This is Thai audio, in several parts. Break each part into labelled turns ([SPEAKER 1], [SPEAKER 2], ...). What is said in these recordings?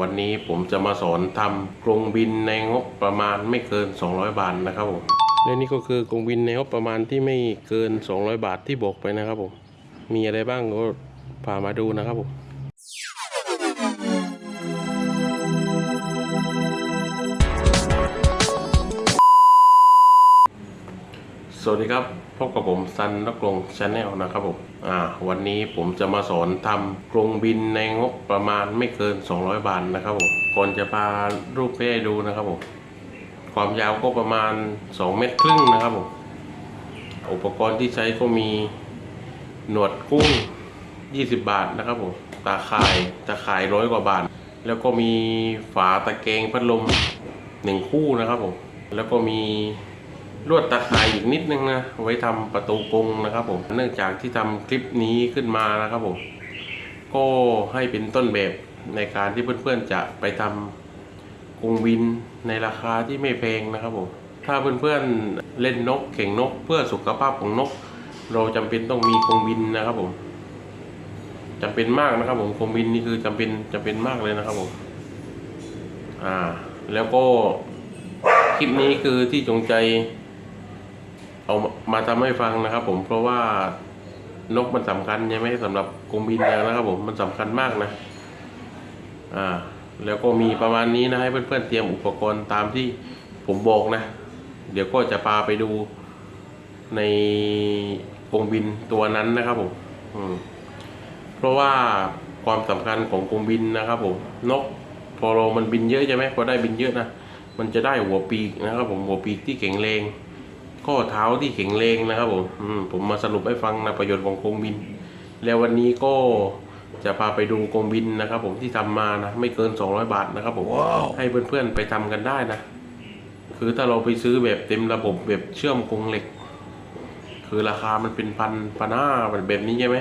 [SPEAKER 1] วันนี้ผมจะมาสอนทำกรงบินในงบประมาณไม่เกิน 200 บาทนะครับผมและนี่ก็คือกรงบินในงบประมาณที่ไม่เกิน 200 บาทที่บอกไปนะครับผมมีอะไรบ้างก็พามาดูนะครับผมสวัสดีครับ พบกับผมซันนักลงชาแนลนะครับผมอ่าวันนี้ผมจะมาสอนทำกรงบินในงบประมาณไม่เกิน 200 บาทนะครับผมก่อนจะพารูปไปให้ดูนะครับผมความยาวก็ประมาณ 2 เมตรครึ่งนะครับผมอุปกรณ์ที่ใช้ก็มีหนวดกุ้ง 20 บาทนะครับผมตาข่ายตาข่ายร้อยกว่าบาท แล้วก็มีฝาตะแกรงพัดลมหนึ่งคู่นะครับผมแล้วก็มี ลวดตาข่ายอีกนิดนึงนะไว้ทำประตูกรงนะครับผมเนื่องจากที่ทำคลิปนี้ขึ้นมานะครับผมก็ให้เป็นต้นแบบในการที่เพื่อนๆจะไปทำกรงวินในราคาที่ไม่แพงนะครับผมถ้าเพื่อนๆเล่นนกเข่งนกเพื่อสุขภาพของนก เราจำเป็นต้องมีกรงบินนะครับผมจำเป็นมากนะครับผมกรงบินนี่คือจำเป็นจำเป็นมากเลยนะครับผมอ่าแล้วก็คลิปนี้คือที่จงใจ เอามาทำให้ฟังนะครับ ผมเพราะว่านกมันสำคัญใช่ไหมสำหรับกรงบินแล้วนะครับ ผมมันสำคัญมากนะอ่าแล้วก็มีประมาณนี้นะให้เพื่อนๆเตรียมอุปกรณ์ตามที่ผมบอกนะ เดี๋ยวก็จะพาไปดูในกรงบินตัวนั้นนะครับผมอืมเพราะว่าความสำคัญของกรงบินนะครับผมนกพอเรามันบินเยอะใช่ไหมพอได้บินเยอะนะมันจะได้หัวปีกนะครับ ผมหัวปีกที่แข็งแรง ข้อเท้าที่แข็งแรงนะครับผมอืมผมมาสรุปให้ฟังนะประโยชน์ของกรงบิน แล้ววันนี้ก็จะพาไปดูกรงบินนะครับ ผมที่ทำมานะไม่เกิน 200 บาทนะครับผมให้เพื่อนๆไปทำกันได้นะ คือถ้าเราไปซื้อแบบเต็มระบบแบบเชื่อมกรงเหล็ก คือราคามันเป็นพันพันห้าแบบนี้ใช่ไหม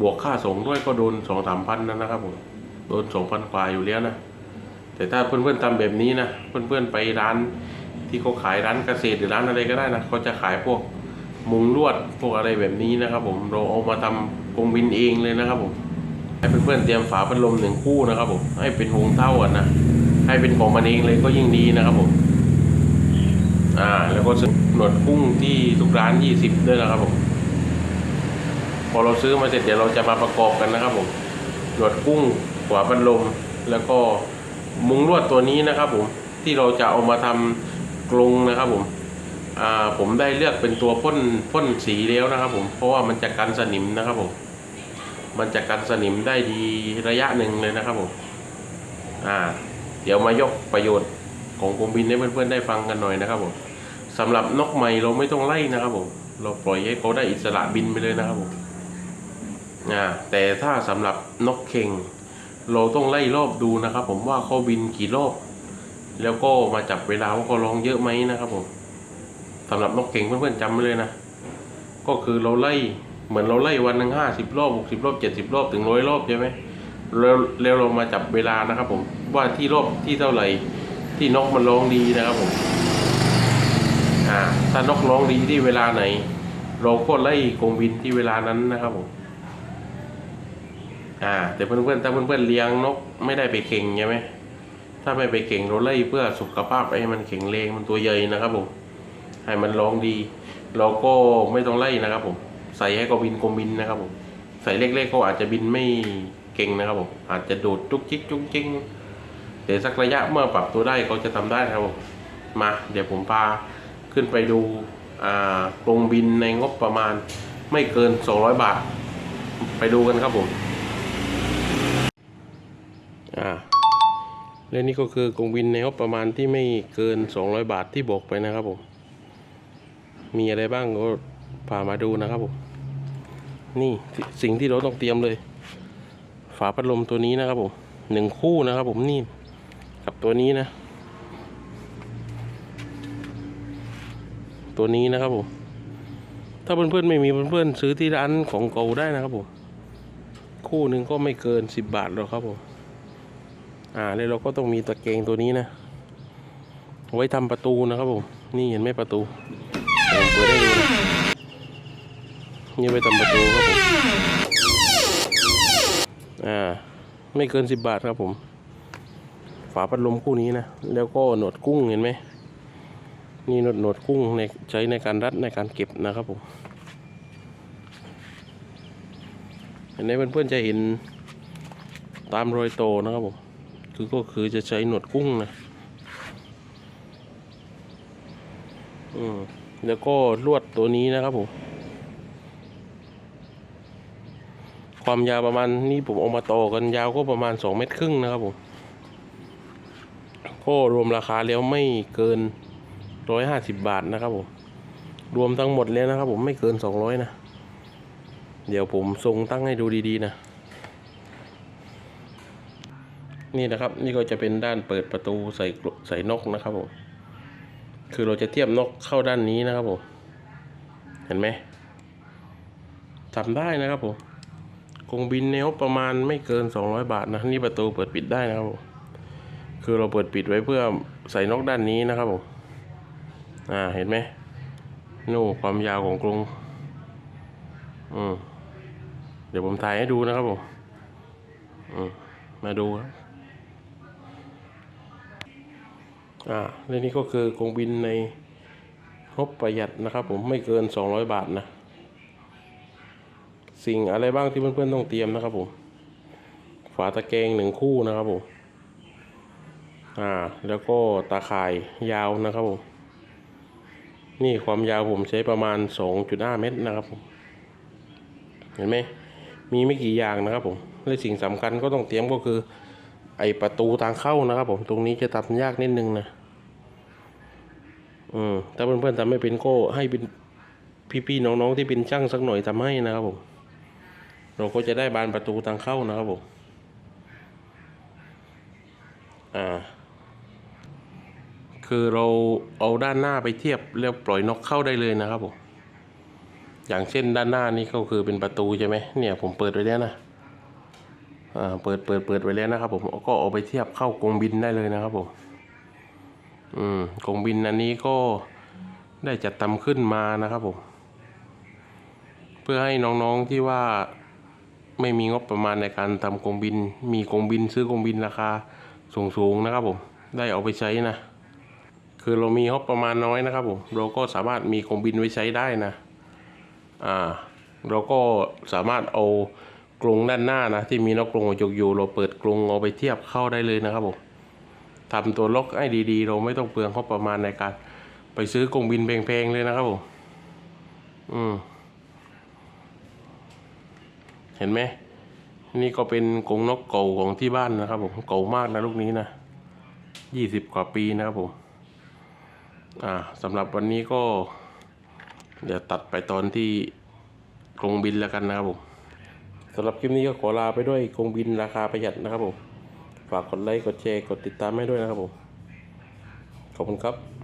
[SPEAKER 1] บวกค่าส่งด้วยก็โดนสองสามพันนะนะครับผมโดนสองพันกว่าอยู่แล้วนะแต่ถ้าเพื่อนๆทำแบบนี้นะเพื่อนๆไปร้าน ที่เขาขายร้านเกษตรหรือร้านอะไรก็ได้นะเขาจะขายพวกมุงลวดพวกอะไรแบบนี้นะครับ ผมเราเอามาทำกรงบินเองเลยนะครับ ผมให้เพื่อนๆเตรียมฝาพัดลมหนึ่งคู่นะครับ ผมให้เป็นวงเท่ากันนะให้เป็นของมันเองเลยก็ยิ่งดีนะครับผมอ่าแล้วก็ซื้อหนวดกุ้งที่ทุกร้านยี่สิบด้วยนะครับผมพอเราซื้อมาเสร็จเดี๋ยวเราจะมาประกอบกันนะครับผมหนวดกุ้งฝาพัดลมแล้วก็มุงลวดตัวนี้นะครับผมที่เราจะเอามาทำ กรุงนะครับผมอ่าผมได้เลือกเป็นตัวพ่นพ่นสีแล้วนะครับ ผมเพราะว่ามันจะกันสนิมนะครับผมมันจะกันสนิมได้ดีระยะหนึ่งเลยนะครับผมอ่า เดี๋ยวมายกประโยชน์ของกรมบินให้เพื่อนๆได้ฟังกันหน่อยนะครับผมสำหรับนกใหม่เราไม่ต้องไล่นะครับผมเราปล่อยให้เขาได้อิสระบินไปเลยนะครับผมอ่าแต่ถ้าสำหรับนกเข่ง เราต้องไล่รอบดูนะครับ ผมว่าเขาบินกี่รอบ แล้วก็มาจับเวลาว่าเขาร้องเยอะไหมนะครับผมสำหรับนกเก่งเพื่อนๆจำไว้เลยนะ ก็คือเราไล่เหมือนเราไล่วันหนึ่งห้าสิบรอบหกสิบรอบเจ็ดสิบรอบถึงร้อยรอบใช่ไหมแล้วแล้วเรามาจับเวลานะครับผมว่าที่รอบที่เท่าไหร่ที่นกมันร้องดีนะครับผมอ่าถ้านกร้องดีที่เวลาไหน เราก็ไล่กรงบินที่เวลานั้นนะครับผมอ่าแต่เพื่อนๆถ้าเพื่อนๆเลี้ยงนกไม่ได้ไปเก่งใช่ไหม ถ้าไม่ไปเก่งเราไล่เพื่อสุขภาพให้มันแข็งแรงมันตัวใหญ่นะครับผมให้มันร้องดี เราก็ไม่ต้องไล่นะครับผม ใส่ให้ก็บินกลมบินนะครับผมใส่เล็กๆเขาอาจจะบินไม่เก่งนะครับผมอาจจะโดดจุกจิกจุกจิกแต่สักระยะเมื่อปรับตัวได้เขาจะทำได้นะครับผมมาเดี๋ยวผมพาขึ้นไปดูอ่ากรงบินในงบประมาณไม่เกิน 200 บาท ไปดูกันครับผมอ่า และนี่ก็คือกงบินในงบประมาณที่ไม่เกิน 200 บาทที่บอกไปนะครับผม มีอะไรบ้างก็พามาดูนะครับผม นี่สิสิ่งที่เราต้องเตรียมเลย ฝาพัดลมตัวนี้นะครับผมหนึ่งคู่นะครับผมนี่กับตัวนี้นะ ตัวนี้นะครับผม ถ้าเพื่อนๆไม่มีเพื่อนๆซื้อที่ร้านของเก่าได้นะครับผม คู่หนึ่งก็ไม่เกิน 10 บาทหรอกครับผม อ่าแล้วเราก็ต้องมีตะแกรงตัวนี้นะ ไว้ทำประตูนะครับผม นี่เห็นไหมประตูเปิดให้ดูนะนี่ไว้ทำประตูครับผม อ่า ไม่เกินสิบบาทครับผม ฝาพัดลมคู่นี้นะ แล้วก็หนวดกุ้งเห็นไหมนี่หนวดหนวดกุ้งในใช้ในการรัดในการเก็บนะครับผมอันนี้เพื่อนๆจะเห็นตามรอยโตนะครับผม คือก็คือจะใช้หนวดกุ้งนะอืมแล้วก็ลวดตัวนี้นะครับผม ความยาวประมาณนี่ผมเอามาต่อกันยาวก็ประมาณสองเมตรครึ่งนะครับผมก็รวมราคาแล้วไม่เกินร้อยห้าสิบบาทนะครับผม รวมทั้งหมดแล้วนะครับผมไม่เกินสองร้อยนะ เดี๋ยวผมทรงตั้งให้ดูดีๆนะ นี่นะครับ นี่ก็จะเป็นด้านเปิดประตูใส่ใส่นกนะครับผมคือเราจะเทียบนกเข้าด้านนี้นะครับผมเห็นไหมทำได้นะครับผมกรงบินเนวประมาณไม่เกิน 200 บาทนะนี่ประตูเปิดปิดได้นะครับผมคือเราเปิดปิดไว้เพื่อใส่นกด้านนี้นะครับผมอ่าเห็นไหมนู่นความยาวของกรงอืมเดี๋ยวผมถ่ายให้ดูนะครับผมอืมมาดูครับ อ่าและนี่ก็คือกงบินในงบประหยัดนะครับ ผมไม่เกิน 200 บาทนะ สิ่งอะไรบ้างที่เพื่อนๆต้องเตรียมนะครับผม ฝาตะแกรงหนึ่งคู่นะครับผม อ่า แล้วก็ตาข่ายยาวนะครับผม นี่ความยาวผมใช้ประมาณ 2.5 เมตรนะครับผม เห็นไหมมีไม่กี่อย่างนะครับผม และสิ่งสำคัญก็ต้องเตรียมก็คือ ไอประตูทางเข้านะครับผม ตรงนี้จะทำยากนิดนึงนะ อืมถ้าเพื่อนๆทำไม่เป็นก็ให้เป็นพี่ๆน้องๆที่เป็นช่างสักหน่อยทำให้นะครับผม เราก็จะได้บานประตูทางเข้านะครับผม อ่า คือเราเอาด้านหน้าไปเทียบแล้วปล่อยนกเข้าได้เลยนะครับผม อย่างเช่นด้านหน้านี่ก็คือเป็นประตูใช่ไหมเนี่ย ผมเปิดไว้แล้วนะ อ่า เปิดเปิดเปิดไว้แล้วนะครับผม ก็เอาไปเทียบเข้ากรงบินได้เลยนะครับผม อืมกงบินอันนี้ก็ได้จัดทำขึ้นมานะครับผม เพื่อให้น้องๆที่ว่าไม่มีงบประมาณในการทำกงบิน มีกงบินซื้อกงบินราคาสูงๆนะครับผม ได้เอาไปใช้นะ คือเรามีงบประมาณน้อยนะครับผม เราก็สามารถมีกงบินไว้ใช้ได้นะ อ่า เราก็สามารถเอากรงด้านหน้านะที่มีนกกรงหัวจุกอยู่ เราเปิดกรงเอาไปเทียบเข้าได้เลยนะครับผม ทำตัวล็อกให้ดีๆ เราไม่ต้องเปลืองงบประมาณในการ ไปซื้อกงบินแพงๆเลยนะครับผมอืมเห็นไหมนี่ก็เป็นกงนกเก่าของที่บ้านนะครับผมเก่ามากนะลูกนี้นะยี่สิบกว่าปีนะครับผมอ่าสำหรับวันนี้ก็ เดี๋ยวตัดไปตอนที่กรงบินแล้วกันนะครับผมสำหรับคลิปนี้ก็ขอลาไปด้วยกรงบินราคาประหยัดนะครับผม ฝากกดไลค์ กดแชร์ กดติดตามให้ด้วยนะครับผม ขอบคุณครับ